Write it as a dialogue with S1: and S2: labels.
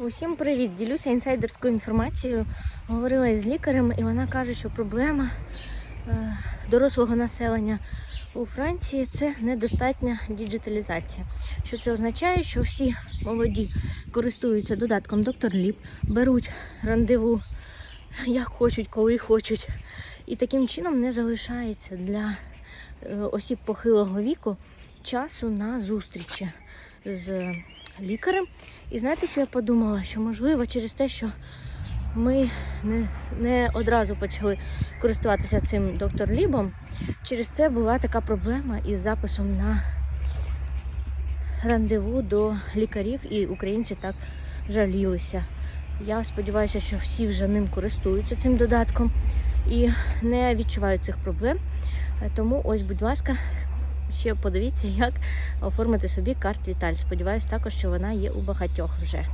S1: Усім привіт! Ділюся інсайдерською інформацією. Говорила із лікарем, і вона каже, що проблема е, дорослого населення у Франції це недостатня діджиталізація. Що це означає, що всі молоді користуються додатком доктор Ліп, беруть рандеву як хочуть, коли хочуть. І таким чином не залишається для е, осіб похилого віку часу на зустрічі з лікарем. І знаєте, що я подумала? Що можливо через те, що ми не, не одразу почали користуватися цим доктор Лібом, через це була така проблема із записом на рандеву до лікарів, і українці так жалілися. Я сподіваюся, що всі вже ним користуються цим додатком і не відчувають цих проблем. Тому ось, будь ласка, ще подивіться, як оформити собі карт Віталь. Сподіваюсь також, що вона є у багатьох вже.